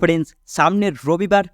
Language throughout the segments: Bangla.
ফ্রেন্ডস, সামনের রবিবার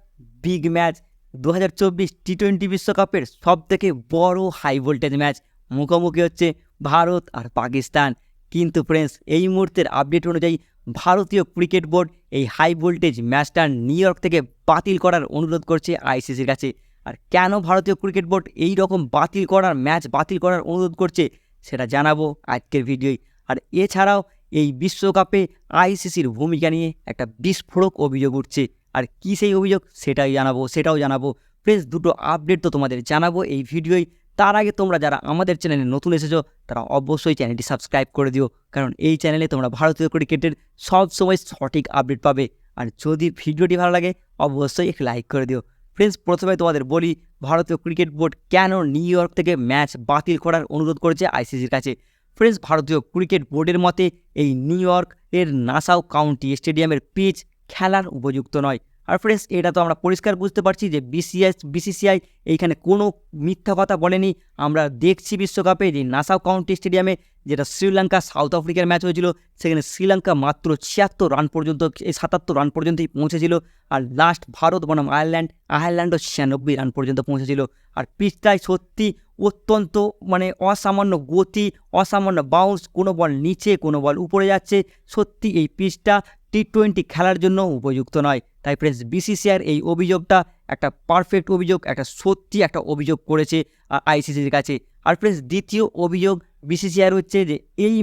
বিগ ম্যাচ দু হাজার চব্বিশ টি টোয়েন্টি বিশ্বকাপের সব থেকে বড় হাই ভোল্টেজ ম্যাচ মুখোমুখি হচ্ছে ভারত আর পাকিস্তান। কিন্তু ফ্রেন্ডস, এই মুহূর্তের আপডেট অনুযায়ী ভারতীয় ক্রিকেট বোর্ড এই হাই ভোল্টেজ ম্যাচটা নিউ ইয়র্ক থেকে বাতিল করার অনুরোধ করছে আইসিসির কাছে। আর কেন ভারতীয় ক্রিকেট বোর্ড এই রকম বাতিল করার ম্যাচ বাতিল করার অনুরোধ করছে, সেটা জানাব আজকের ভিডিওয়। আর এছাড়াও এই বিশ্বকাপে আইসিসির ভূমিকা নিয়ে একটা বিস্ফোরক অভিযোগ উঠছে। আর কী সেই অভিযোগ সেটাই জানাব, সেটাও জানাব। প্লিজ দুটো আপডেট তো তোমাদের জানাব এই ভিডিওই তার আগে তোমরা যারা আমাদের চ্যানেলে নতুন এসেছ, তারা অবশ্যই চ্যানেলটি সাবস্ক্রাইব করে দিও। কারণ এই চ্যানেলে তোমরা ভারতীয় ক্রিকেটের সব সময় সঠিক আপডেট পাবে। আর যদি ভিডিওটি ভালো লাগে, অবশ্যই একটি লাইক করে দিও। ফ্রেন্ডস, প্রথমে তোমাদের বলি, ভারতীয় ক্রিকেট বোর্ড কেন নিউ ইয়র্ক থেকে ম্যাচ বাতিল করার অনুরোধ করেছে আইসিসির কাছে? ফ্রেন্ডস ভারতীয় ক্রিকেট বোর্ডের মতে, এই নিউ ইয়র্ক এর নাসাও কাউন্টি স্টেডিয়ামের পিচ খেলার উপযুক্ত নয়। আর ফ্রেন্ডস এটা তো আমরা পরিষ্কার বুঝতে পারছি যে বিসিএস বিসিসিআই এইখানে কোনো মিথ্যা কথা বলেনি। আমরা দেখছি বিশ্বকাপে যে নাসাউ কাউন্টি স্টেডিয়ামে যেটা শ্রীলঙ্কা, সাউথ আফ্রিকার ম্যাচ হয়েছিল, সেখানে শ্রীলঙ্কা মাত্র ছিয়াত্তর রান পর্যন্ত, এই সাতাত্তর রান পর্যন্তই পৌঁছেছিল। আর লাস্ট ভারত বনাম আয়ারল্যান্ড, আয়ারল্যান্ডও ছিয়ানব্বই রান পর্যন্ত পৌঁছেছিল। আর পিচটাই সত্যি অত্যন্ত মানে অসামান্য গতি, অসামান্য বাউন্স কোনো বল নিচে, কোনো বল উপরে যাচ্ছে। সত্যি এই পিচটা টি টোয়েন্টি খেলার জন্য উপযুক্ত নয়। তাই ফ্রেন্ডস বিসিসিআর এই অভিযোগটা একটা পারফেক্ট অভিযোগ, একটা সত্যি একটা অভিযোগ করেছে আইসিসির কাছে। আর ফ্রেন্ডস দ্বিতীয় অভিযোগ বিসিসিআর হচ্ছে যে এই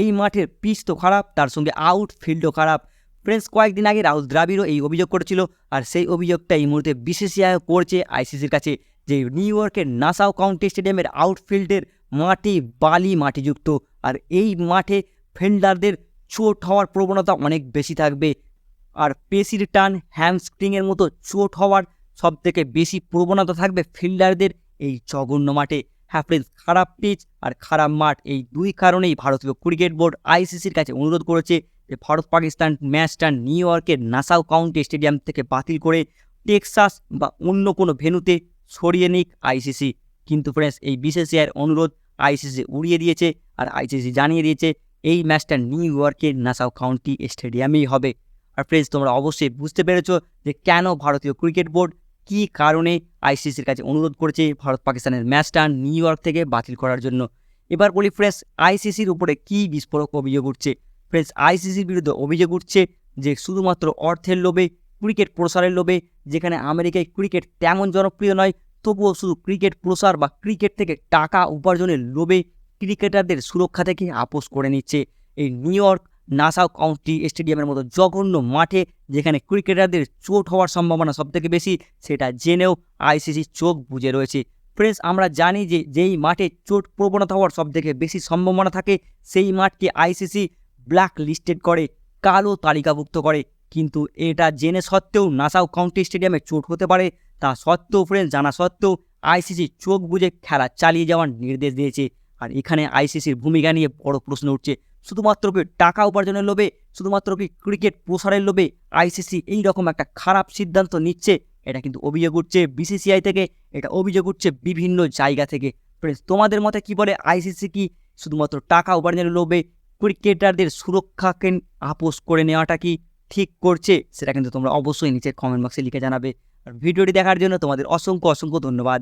এই মাঠের পিচ তো খারাপ, তার সঙ্গে আউটফিল্ডও খারাপ। ফ্রেন্ডস কয়েকদিন আগে রাহুল দ্রাবিড়ও এই অভিযোগ করেছিল, আর সেই অভিযোগটা এই মুহূর্তে বিসিসিআই করছে আইসিসির কাছে যে নিউ ইয়র্কের নাসাও কাউন্টি স্টেডিয়ামের আউটফিল্ডের মাটি বালি মাটিযুক্ত, আর এই মাঠে ফিল্ডারদের চোট হওয়ার প্রবণতা অনেক বেশি থাকবে। আর পেশির টান হ্যামস্ট্রিংয়ের মতো চোট হওয়ার সব থেকে বেশি প্রবণতা থাকবে ফিল্ডারদের এই জঘন্য মাঠে। হ্যাঁ খারাপ পিচ আর খারাপ মাঠ এই দুই কারণেই ভারতীয় ক্রিকেট বোর্ড আইসিসির কাছে অনুরোধ করেছে যে ভারত পাকিস্তান ম্যাচটা নিউ ইয়র্কের নাসাউ কাউন্টি স্টেডিয়াম থেকে বাতিল করে টেক্সাস বা অন্য কোনো ভেন্যুতে সরিয়ে নিক আইসিসি কিন্তু ফ্রেন্ডস এই বিসিসিআইয়ের অনুরোধ আইসিসি উড়িয়ে দিয়েছে আর আইসিসি জানিয়ে দিয়েছে এই ম্যাচটা নিউ ইয়র্কের নাসাউ কাউন্টি স্টেডিয়ামেই হবে। আর ফ্রেন্ডস তোমরা অবশ্যই বুঝতে পেরেছ যে কেন ভারতীয় ক্রিকেট বোর্ড কী কারণে আইসিসির কাছে অনুরোধ করেছে ভারত পাকিস্তানের ম্যাচটা নিউ ইয়র্ক থেকে বাতিল করার জন্য। এবার বলি ফ্রেন্ডস আইসিসির উপরে কী বিস্ফোরক অভিযোগ উঠছে? ফ্রেন্ডস আইসিসির বিরুদ্ধে অভিযোগ উঠছে যে শুধুমাত্র অর্থের লোভে, ক্রিকেট প্রসারের লোভে, যেখানে আমেরিকায় ক্রিকেট তেমন জনপ্রিয় নয়, তবুও শুধু ক্রিকেট প্রসার বা ক্রিকেট থেকে টাকা উপার্জনের লোভে ক্রিকেটারদের সুরক্ষা থেকে আপোষ করে নিচ্ছে এই নিউ ইয়র্ক নাসাউ কাউন্টি স্টেডিয়ামের মতো জঘন্য মাঠে, যেখানে ক্রিকেটারদের চোট হওয়ার সম্ভাবনা সবথেকে বেশি, সেটা জেনেও আইসিসি চোখ বুজে রয়েছে। ফ্রেন্ডস, আমরা জানি যে যেই মাঠে চোট প্রবণতা হওয়ার সবথেকে বেশি সম্ভাবনা থাকে, সেই মাঠকে আইসিসি ব্ল্যাক লিস্টেড করে, কালো তালিকাভুক্ত করে। কিন্তু এটা জেনে সত্ত্বেও নাসাউ কাউন্টি স্টেডিয়ামে চোট হতে পারে, তা সত্ত্বেও, ফ্রেন্ডস, জানা সত্ত্বেও আইসিসি চোখ বুজে খেলা চালিয়ে যাওয়ার নির্দেশ দিয়েছে। আর এখানে আইসিসির ভূমিকা নিয়ে বড় প্রশ্ন উঠছে। শুধুমাত্র কি টাকা উপার্জনের লোভে? শুধুমাত্র কি ক্রিকেট প্রসারের লোভে? আইসিসি এই রকম একটা খারাপ সিদ্ধান্ত নিচ্ছে, এটা কিন্তু অভিযোগ উঠছে বিসিসিআই থেকে, এটা অভিযোগ উঠছে বিভিন্ন জায়গা থেকে। ফ্রেন্ডস তোমাদের মতে কি বলে আইসিসি কি? শুধুমাত্র টাকা উপার্জনের লোভে ক্রিকেটারদের সুরক্ষাকে আপোষ করে নেওয়াটা কি ঠিক করছে? সেটা কিন্তু তোমরা অবশ্যই নিচের কমেন্ট বক্সে লিখে জানাবে। আর ভিডিওটি দেখার জন্য তোমাদের অসংখ্য অসংখ্য ধন্যবাদ।